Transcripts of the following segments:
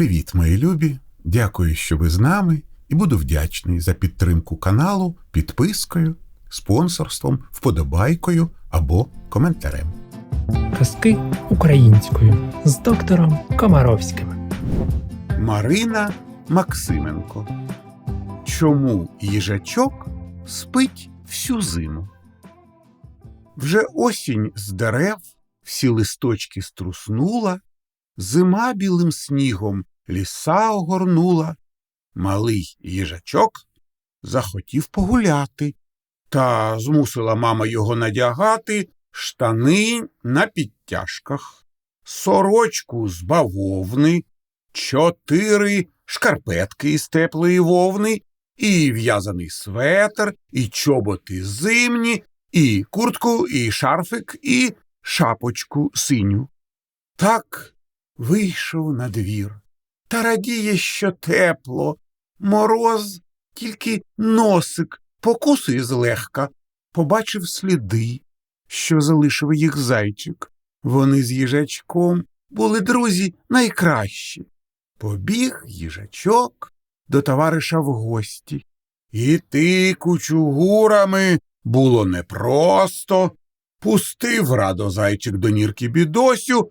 Привіт, мої любі! Дякую, що ви з нами, і буду вдячний за підтримку каналу підпискою, спонсорством, вподобайкою або коментарем. Казки українською з доктором Комаровським. Марина Максименко. Чому їжачок спить всю зиму? Вже осінь з дерев всі листочки струснула, зима білим снігом ліса огорнула. Малий їжачок захотів погуляти, та змусила мама його надягати штани на підтяжках, сорочку з бавовни, чотири шкарпетки із теплої вовни, і в'язаний светр, і чоботи зимні, і куртку, і шарфик, і шапочку синю. Так вийшов на двір. Та радіє, що тепло, мороз, тільки носик покусує злегка, побачив сліди, що залишив їх зайчик. Вони з їжачком були друзі найкращі. Побіг їжачок до товариша в гості. Іти кучугурами було непросто. Пустив радо зайчик до нірки бідосю,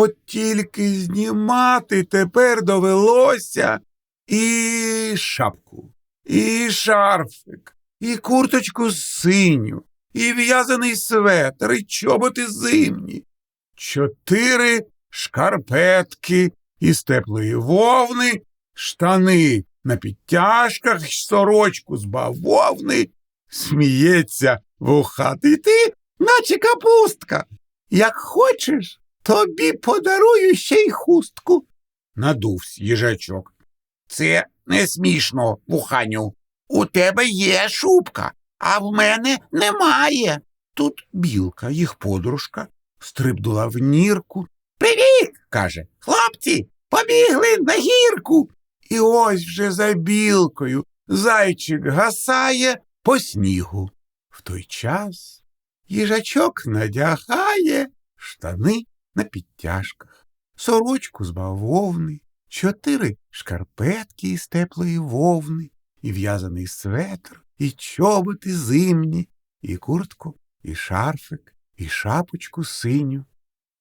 от тільки знімати тепер довелося і шапку, і шарфик, і курточку синю, і в'язаний светр, і чоботи зимні, чотири шкарпетки із теплої вовни, штани на підтяжках, сорочку з бавовни. Сміється вухатий ти, наче капустка. Як хочеш, тобі подарую ще й хустку. Надувсь їжачок. Це не смішно, вуханю. У тебе є шубка, а в мене немає. Тут білка, їх подружка, стрибнула в нірку. Привіт, каже. Хлопці, побігли на гірку. І ось вже за білкою зайчик гасає по снігу. В той час їжачок надягає штани на підтяжках, сорочку з бавовни, чотири шкарпетки із теплої вовни, і в'язаний светр, і чоботи зимні, і куртку, і шарфик, і шапочку синю.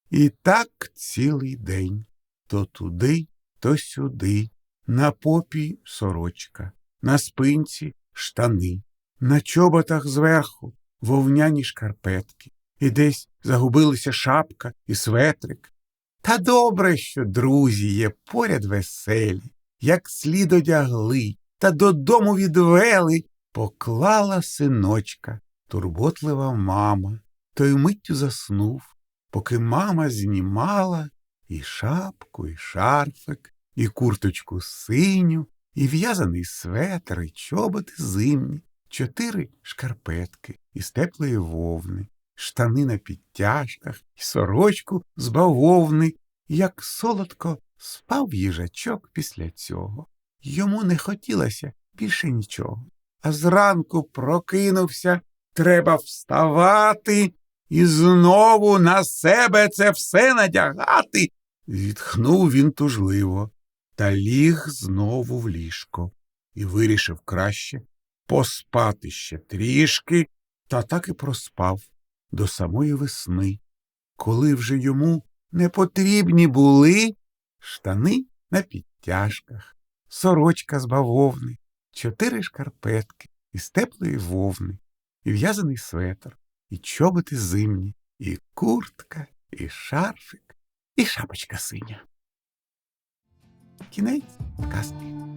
І так цілий день то туди, то сюди, на попі сорочка, на спинці штани, на чоботах зверху вовняні шкарпетки, і десь загубилися шапка і светрик. Та добре, що друзі є поряд веселі, як слід одягли, та додому відвели, поклала синочка, турботлива мама, той миттю заснув, поки мама знімала і шапку, і шарфик, і курточку синю, і в'язаний светр, і чоботи зимні, чотири шкарпетки із теплої вовни, штани на підтяжках і сорочку з бавовни, як солодко спав їжачок після цього. Йому не хотілося більше нічого. А зранку прокинувся, треба вставати і знову на себе це все надягати. Зітхнув він тужливо та ліг знову в ліжко і вирішив краще поспати ще трішки, та так і проспав до самої весни, коли вже йому не потрібні були штани на підтяжках, сорочка з бавовни, чотири шкарпетки із теплої вовни, і в'язаний светр, і чоботи зимні, і куртка, і шарфик, і шапочка синя. Кінець казки.